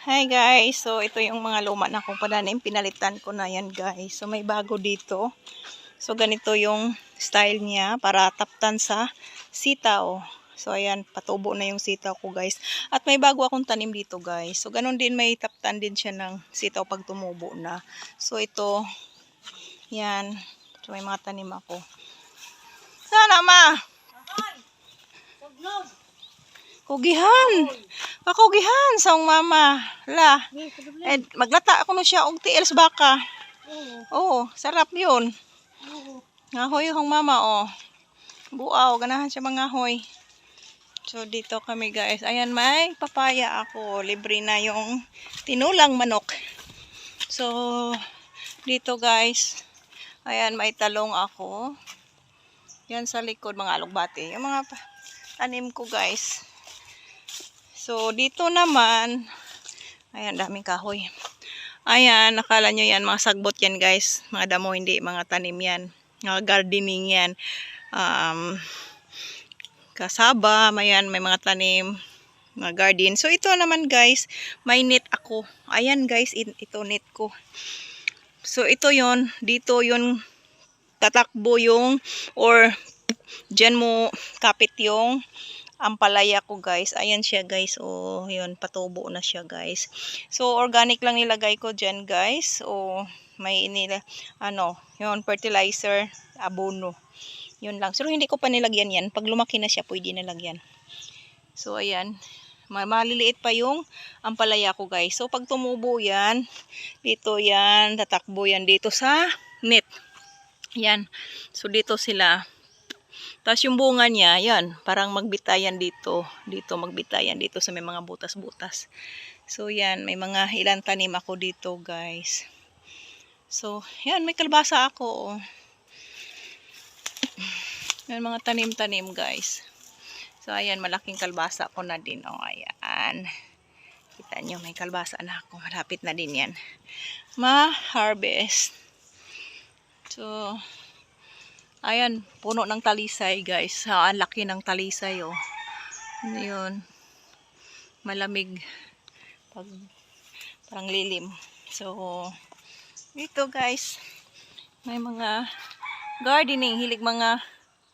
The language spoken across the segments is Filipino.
Hi guys, so ito yung mga luma na kong pananim, pinalitan ko na yan guys. So may bago dito. So ganito yung style niya para taptan sa sitaw. So ayan, patubo na yung sitaw ko guys. At may bago akong tanim dito guys. So ganun din may taptan din siya ng sitaw pag tumubo na. So ito, yan. So may mga tanim ako. Sana ma! Kugihan! Pakugihan sa mama. La. Eh, maglata ako no siya og tiil sa baka. Oo, sarap yun. Ngahoy yung mama, oh. Buaw, ganahan siya mga hoy. So, dito kami guys. Ayan, may papaya ako. Libre na yung tinulang manok. So, dito guys. Ayan, may talong ako. Yan sa likod, mga alugbati. Yung mga tanim ko guys. So, dito naman, ayan, daming kahoy. Ayan, nakala nyo yan, mga sagbot yan guys. Mga damo, hindi, mga tanim yan. Mga gardening yan. Um, kasaba, mayan, may mga tanim, mga garden. So, ito naman guys, may net ako. Ayan guys, ito net ko. So, ito yon dito yon tatakbo yung, or, dyan mo kapit yung ampalaya ko guys. Ayan siya guys. O, yun, patubo na siya guys. So, organic lang nilagay ko dyan guys. O, may nila, ano, yun, fertilizer, abono. Yun lang. So, hindi ko pa nilagyan yan. Pag lumaki na siya, pwede nilagyan. So, ayan. Ma- Maliliit pa yung ampalaya ko guys. So, pag tumubo yan, dito yan, tatakbo yan dito sa net. Yan. So, dito sila. Tapos yung bunga niya, yan, parang magbitayan dito. Dito, magbitayan dito sa may mga butas-butas. So, yan, may mga ilang tanim ako dito, guys. So, yan, may kalbasa ako. Oh. Yan, mga tanim-tanim, guys. So, ayan, malaking kalbasa ko na din. Oh, ayan. Kita nyo, may kalbasa na ako. Malapit na din yan. Ma-harvest. So, Ayan, puno ng talisay guys. Ang laki ng talisay oh. Yun. Malamig. Pag parang lilim. So, dito guys. May mga gardening. Hilig mga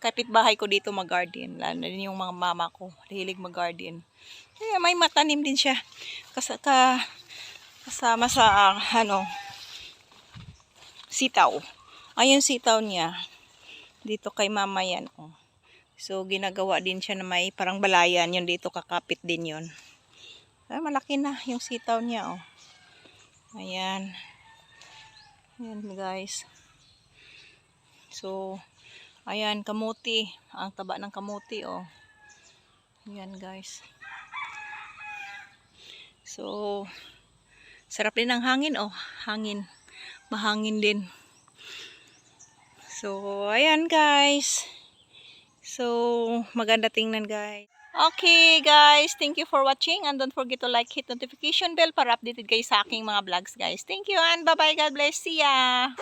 kapitbahay ko dito mag-garden. Lalo din yung mga mama ko. Hilig mag-garden. Kaya may matanim din siya. Kas ka, kasama sa ano sitaw. Ayun sitaw niya dito kay mama yan oh. so ginagawa din siya na may parang balayan yun dito kakapit din yun. Ay malaki na yung sitaw niya oh. Ayan. Ayan guys. So ayan kamuti. Ang taba ng kamuti oh. Ayan guys. So sarap din ang hangin oh. Hangin. Mahangin din So, ayan guys. So, maganda tingnan guys. Okay guys, thank you for watching and don't forget to like, hit notification bell para updated kayo sa aking mga vlogs guys. Thank you and bye bye, God bless, see ya!